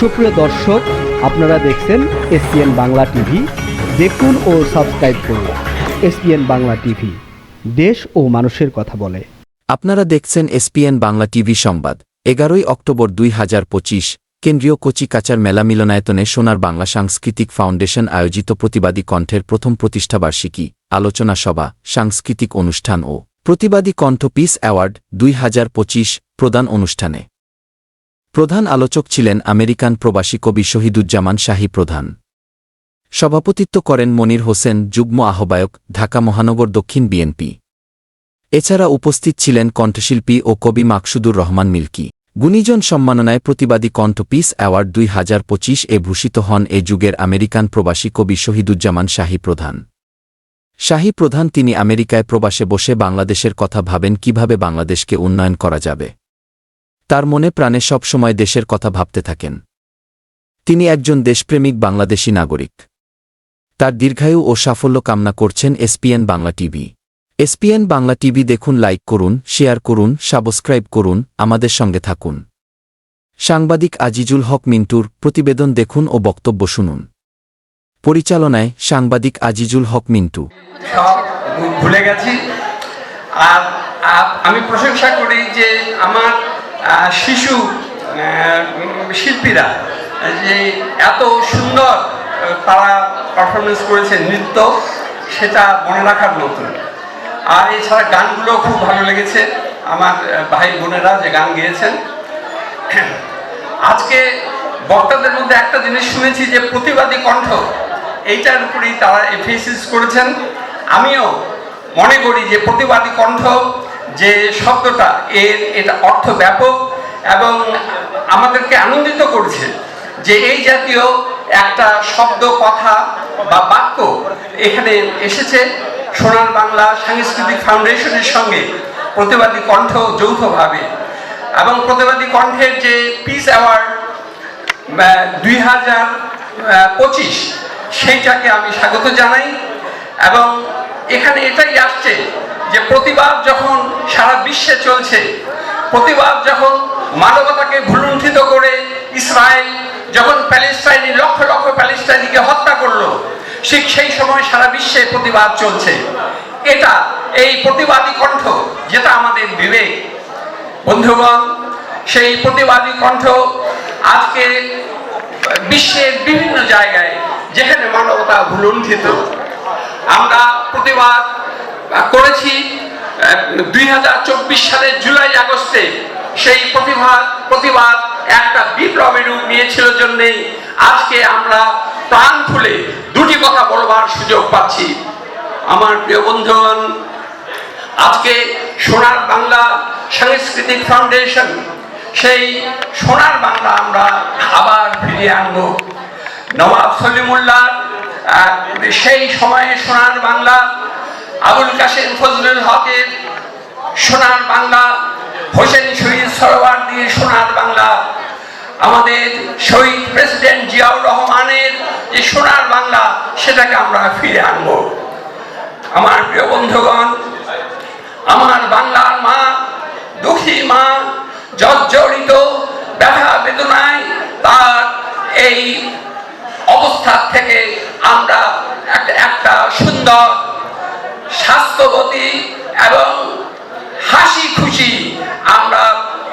সুপ্রিয় দর্শক, আপনারা দেখছেন এসপিএন বাংলা টিভি। দেখুন ও সাবস্ক্রাইব করুন এসপিএন বাংলা টিভি। দেশ ও মানুষের কথা বলে। আপনারা দেখছেন এসপিএন বাংলা টিভি সংবাদ, এগারোই অক্টোবর দুই হাজার পঁচিশ, কেন্দ্রীয় কচি কাচার মেলা মিলনায়তনে সোনার বাংলা সাংস্কৃতিক ফাউন্ডেশন আয়োজিত প্রতিবাদী কণ্ঠের প্রথম প্রতিষ্ঠাবার্ষিকী আলোচনা সভা, সাংস্কৃতিক অনুষ্ঠান ও প্রতিবাদী কণ্ঠ পিস অ্যাওয়ার্ড দুই হাজার পঁচিশ প্রদান অনুষ্ঠানে। প্রধান আলোচক ছিলেন আমেরিকান প্রবাসী কবি শহীদুজ্জামান শাহী প্রধান। সভাপতিত্ব করেন মনির হোসেন, যুগ্ম আহ্বায়ক, ঢাকা মহানগর দক্ষিণ বিএনপি। এছাড়া উপস্থিত ছিলেন কণ্ঠশিল্পী ও কবি মাকসুদুর রহমান মিল্কি। গুণীজন সম্মাননায় প্রতিবাদী কণ্ঠ পিস অ্যাওয়ার্ড দুই হাজার পঁচিশ এ ভূষিত হন এ যুগের আমেরিকান প্রবাসী কবি শহীদুজ্জামান শাহী প্রধান। শাহী প্রধান তিনি আমেরিকায় প্রবাসে বসে বাংলাদেশের কথা ভাবেন কীভাবে বাংলাদেশকে উন্নয়ন করা যাবে। তার মনে প্রাণে সবসময় দেশের কথা ভাবতে থাকেন। তিনি একজন দেশপ্রেমিক বাংলাদেশী নাগরিক। তার দীর্ঘায়ু ও সাফল্য কামনা করছেন SPN Bangla TV. SPN Bangla TV দেখুন, লাইক করুন, শেয়ার করুন, সাবস্ক্রাইব করুন, আমাদের সঙ্গে থাকুন। সাংবাদিক আজিজুল হক মিন্টুর প্রতিবেদন দেখুন ও বক্তব্য শুনুন। পরিচালনায় সাংবাদিক আজিজুল হক মিন্টু। ভুলে গেছি। আর আমি প্রশংসা করি যে আমার শিশু শিল্পীরা, যে এত সুন্দর তারা পারফরমেন্স করেছে নৃত্য, সেটা মনে রাখার মতো। আর এছাড়া গানগুলো খুব ভালো লেগেছে। আমার ভাই বোনেরা যে গান গেয়েছেন। আজকে বক্তাদের মধ্যে একটা জিনিস শুনেছি যে প্রতিবাদী কণ্ঠ, এইটার উপরেই তারা এফএসিস করেছেন। আমিও মনে করি যে প্রতিবাদী কণ্ঠ যে শব্দটা, এর এটা অর্থ ব্যাপক এবং আমাদেরকে আনন্দিত করছে যে এই জাতীয় একটা শব্দ, কথা বা বাক্য এখানে এসেছে সোনার বাংলা সাংস্কৃতিক ফাউন্ডেশনের সঙ্গে প্রতিবাদী কণ্ঠ যৌথভাবে। এবং প্রতিবাদী কণ্ঠের যে পিস অ্যাওয়ার্ড দুই হাজার পঁচিশ, সেইটাকে আমি স্বাগত জানাই। এবং এখানে এটাই আসছে যে প্রতিবাদ যখন সারা বিশ্বে চলছে, প্রতিবাদ যখন মানবতাকে ভুলুণ্ঠিত করে ইসরায়েল যখন প্যালেস্টাইনি লক্ষ লক্ষ প্যালেস্টাইনিকে হত্যা করল, ঠিক সেই সময় সারা বিশ্বে প্রতিবাদ চলছে। এটা এই প্রতিবাদী কণ্ঠ, যেটা আমাদের বিবেক। বন্ধুগণ, সেই প্রতিবাদী কণ্ঠ আজকে বিশ্বের বিভিন্ন জায়গায় যেখানে মানবতা ভুলুণ্ঠিত, আমরা প্রতিবাদ করেছি দুই হাজার চব্বিশ সালের জুলাই আগস্টে সেই প্রতিবাদ প্রতিবাদ একটা বিপ্লবের রূপ নিয়েছিল জন্যেই আজকে আমরা প্রাণ খুলে দুটি কথা বলবার সুযোগ পাচ্ছি। আমার প্রিয় বন্ধুগণ, আজকে সোনার বাংলা সাংস্কৃতিক ফাউন্ডেশন, সেই সোনার বাংলা আমরা আবার ফিরিয়ে আনব। নবাব সলিমুল্লাহ সেই সময়ে সোনার বাংলা আবুল কাসেম ফজলুল হকের সোনার বাংলা, হোসেন শহীদ সরোয়ার দিয়ে সোনার বাংলা। আমাদের শহীদ প্রেসিডেন্ট জিয়াউর রহমানের যে সোনার বাংলা, সেটাকে আমরা ফিরে আনব। আমার প্রিয় বন্ধুগণ, আমার বাংলার মা, দুঃখী মা, জর্জরিত ব্যথা বেদনায় তার এই অবস্থা থেকে আমরা একটা সুন্দর স্বাস্থ্যবতী এবং হাসি খুশি আমরা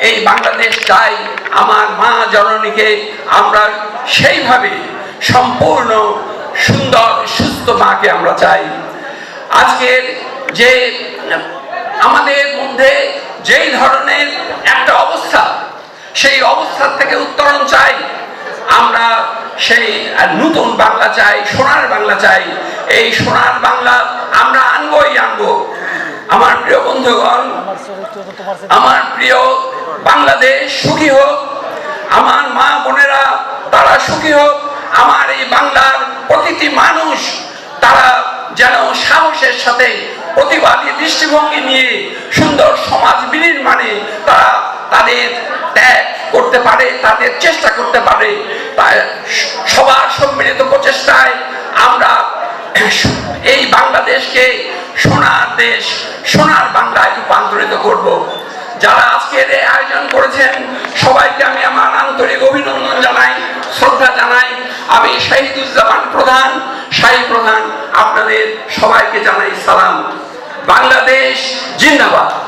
এই বাংলাদেশ চাই, আমার মা জননীকে আমরা সেইভাবে সম্পূর্ণ সুন্দর, সুস্থ মাকে আমরা চাই। আজকের যে আমাদের মধ্যে যেই ধরনের একটা অবস্থা, সেই অবস্থার থেকে উত্তরণ চাই। আমরা সেই নতুন বাংলা চাই, সোনার বাংলা চাই। এই সোনার বাংলা আমরা আনবই আনব। আমার প্রিয় বন্ধুগণ, আমার প্রিয় বাংলাদেশ সুখী হোক, আমার মা বোনেরা তারা সুখী হোক, আমার এই বাংলার প্রতিটি মানুষ তারা যেন সাহসের সাথে প্রতিবাদী দৃষ্টিভঙ্গি নিয়ে সুন্দর সমাজ বিনির্মাণে তারা তাদের ত্যাগ করতে পারে, তাদের চেষ্টা করতে পারে সবার সম্মিলিত প্রচেষ্টায় আমরা এই বাংলাদেশকে সোনার দেশ, সোনার বাংলায় রূপান্তরিত করব। যারা আজকের এই আয়োজন করেছেন, সবাইকে আমি আমার আন্তরিক অভিনন্দন জানাই, শ্রদ্ধা জানাই। আমি শহীদুজ্জামান প্রধান। শাহী প্রধান, আপনাদের সবাইকে জানাই সালাম। বাংলাদেশ জিন্দাবাদ।